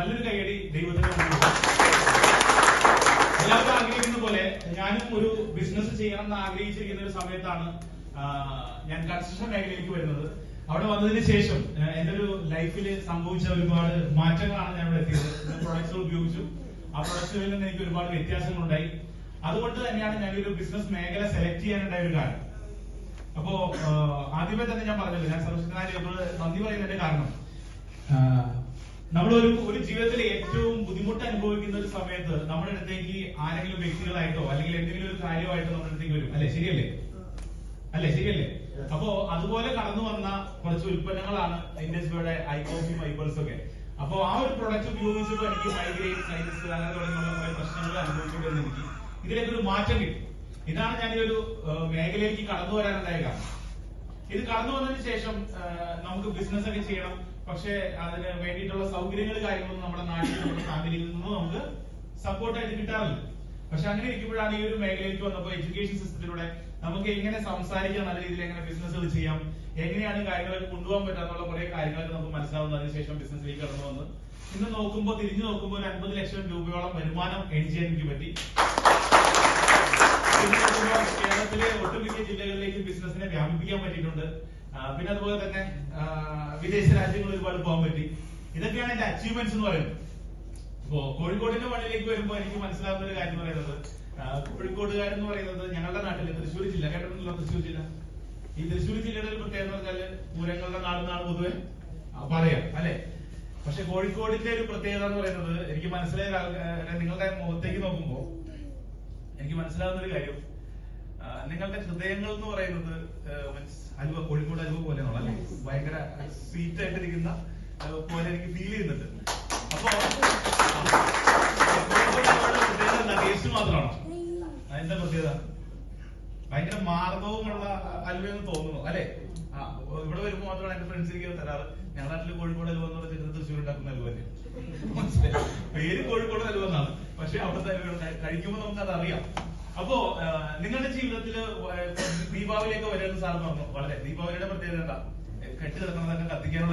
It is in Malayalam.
നല്ലൊരു കൈയടി ദൈവത്തിന്. എല്ലാവരും ആഗ്രഹിക്കുന്ന പോലെ ഞാനും ഒരു ബിസിനസ് ചെയ്യണം എന്ന് ആഗ്രഹിച്ചിരിക്കുന്ന ഒരു സമയത്താണ് ഞാൻ കൺസ്ട്രക്ഷൻ മേഖലയിലേക്ക് വരുന്നത്. അവിടെ വന്നതിന് ശേഷം എന്റെ ഒരു ലൈഫിൽ സംഭവിച്ച ഒരുപാട് മാറ്റങ്ങളാണ് ഞാൻ ഇവിടെ എത്തിയത്. പ്രൊഡക്ട്സുകൾ ഉപയോഗിച്ചു. ആ പ്രൊഡക്ട്സുകളിൽ നിന്ന് എനിക്ക് ഒരുപാട് വ്യത്യാസങ്ങളുണ്ടായി. അതുകൊണ്ട് തന്നെയാണ് ഞാൻ ഒരു ബിസിനസ് മേഖല സെലക്ട് ചെയ്യാനുണ്ടായ ഒരു കാരണം. അപ്പോ ആദ്യമേ തന്നെ ഞാൻ പറഞ്ഞല്ലോ ഞാൻ സർവശക്തനായ നന്ദി പറയുന്നതിന്റെ കാരണം. നമ്മളൊരു ഒരു ഒരു ജീവിതത്തിൽ ഏറ്റവും ബുദ്ധിമുട്ട് അനുഭവിക്കുന്ന ഒരു സമയത്ത് നമ്മുടെ അടുത്തേക്ക് ആരെങ്കിലും വ്യക്തികളായിട്ടോ അല്ലെങ്കിൽ എന്തെങ്കിലും ഒരു കാര്യമായിട്ടോ നമ്മുടെ അടുത്തേക്ക് വരും. അല്ലെ? ശരിയല്ലേ? അല്ലെ? ശരിയല്ലേ? അപ്പോ അതുപോലെ കടന്നു വന്ന കുറച്ച് ഉൽപ്പന്നങ്ങളാണ് ഇൻഡസ്ട്രിയുടെ ഐ കോഫി ഫൈബേഴ്സ് ഒക്കെ. അപ്പോ ആ ഒരു പ്രൊഡക്റ്റ് ഉപയോഗിച്ചപ്പോൾ എനിക്ക് മൈഗ്രെയിൻ സൈനസ് അങ്ങനെ തുടങ്ങിയുള്ള കുറെ പ്രശ്നങ്ങൾ അനുഭവിച്ചിട്ടുണ്ട് എനിക്ക്. ഇതിലേക്ക് ഒരു മാറ്റം കിട്ടി. ഇതാണ് ഞാൻ ഈ ഒരു മേഖലയിലേക്ക് കടന്നു വരാനുണ്ടായ കാരണം. ഇത് കടന്നു വന്നതിന് ശേഷം നമുക്ക് ബിസിനസ് ഒക്കെ ചെയ്യണം. പക്ഷെ അതിന് വേണ്ടിയിട്ടുള്ള സൗകര്യങ്ങൾ കാര്യങ്ങളൊന്നും നമ്മുടെ നാട്ടിൽ നമ്മുടെ ഫാമിലിയിൽ നിന്നും നമുക്ക് സപ്പോർട്ടായിട്ട് കിട്ടാറില്ല. പക്ഷെ അങ്ങനെ ഇരിക്കുമ്പോഴാണ് ഈ ഒരു മേഖലയിലേക്ക് വന്നപ്പോൾ എഡ്യൂക്കേഷൻ സിസ്റ്റത്തിലൂടെ നമുക്ക് എങ്ങനെ സംസാരിക്കാം നല്ല രീതിയിൽ എങ്ങനെ ബിസിനസ്സുകൾ ചെയ്യാം എങ്ങനെയാണ് കാര്യങ്ങളൊക്കെ കൊണ്ടുപോകാൻ പറ്റാന്നുള്ള കുറെ കാര്യങ്ങളൊക്കെ നമുക്ക് മനസ്സിലാവുന്നതിന് ശേഷം ബിസിനസ്സിലേക്ക് കടന്നു വന്ന്. ഇന്ന് നോക്കുമ്പോൾ തിരിഞ്ഞു നോക്കുമ്പോൾ ഒരു അൻപത് ലക്ഷം രൂപയോളം വരുമാനം എൻ ചെയ്യാൻ എനിക്ക് പറ്റി. കേരളത്തിലെ ഒട്ടുമിക്ക ജില്ലകളിലേക്ക് ബിസിനസിനെ വ്യാപിപ്പിക്കാൻ പറ്റിയിട്ടുണ്ട്. പിന്നെ അതുപോലെ തന്നെ വിദേശ രാജ്യങ്ങളിൽ ഒരുപാട് പോകാൻ പറ്റി. ഇതൊക്കെയാണ് എന്റെ അച്ചീവ്മെന്റ്സ് എന്ന് പറയുന്നത്. ഇപ്പോ കോഴിക്കോടിന്റെ മണ്ണിലേക്ക് വരുമ്പോൾ എനിക്ക് മനസ്സിലാവുന്ന ഒരു കാര്യം പറയുന്നത് കോഴിക്കോടുകാരൻ എന്ന് പറയുന്നത് ഞങ്ങളുടെ നാട്ടിൽ തൃശ്ശൂർ ജില്ല. കേട്ടിട്ടുണ്ടല്ലോ തൃശ്ശൂർ ജില്ല? ഈ തൃശ്ശൂർ ജില്ലയുടെ ഒരു പ്രത്യേകത എന്ന് പറഞ്ഞാൽ പൂരങ്ങളുടെ നാടെന്നാണ് പൊതുവെ പറയാം അല്ലെ? പക്ഷെ കോഴിക്കോടിന്റെ ഒരു പ്രത്യേകത എന്ന് പറയുന്നത് എനിക്ക് മനസ്സിലായ നിങ്ങളുടെ മുഖത്തേക്ക് നോക്കുമ്പോ എനിക്ക് മനസ്സിലാവുന്ന ഒരു കാര്യം നിങ്ങളുടെ ഹൃദയങ്ങൾ എന്ന് പറയുന്നത് മീൻസ് അലുവ കോഴിക്കോട് അലുവ പോലെ അല്ലെ? ഭയങ്കര സ്വീറ്റ് ആയിട്ടിരിക്കുന്ന പോലെ എനിക്ക് ഫീൽ ചെയ്യുന്നുണ്ട്. അപ്പൊ ടേസ്റ്റ് മാത്രമാണോ അതിന്റെ പ്രത്യേകത? ഭയങ്കര മാർഗവുമുള്ള അലുവയെന്ന് തോന്നുന്നു അല്ലെ? ആ ഇവിടെ വരുമ്പോൾ മാത്രമാണ് എന്റെ ഫ്രണ്ട്സ് എനിക്ക് തരാറ്. ഞങ്ങളുടെ നാട്ടിൽ കോഴിക്കോട് അലുവ എന്ന് പറഞ്ഞിട്ട് തൃശ്ശൂർ ഉണ്ടാക്കുന്ന അലുവ പേര് പക്ഷെ അവിടുത്തെ അലുവ കഴിക്കുമ്പോൾ നമുക്ക് അത് അറിയാം. അപ്പോ നിങ്ങളുടെ ജീവിതത്തിൽ വ- ദീപാവലിയൊക്കെ വരുന്ന സാർ പറഞ്ഞു. വളരെ ദീപാവലിയുടെ പ്രത്യേകത എന്താ? കെട്ടി കിടക്കുന്നതൊക്കെ കത്തിക്കാനുള്ള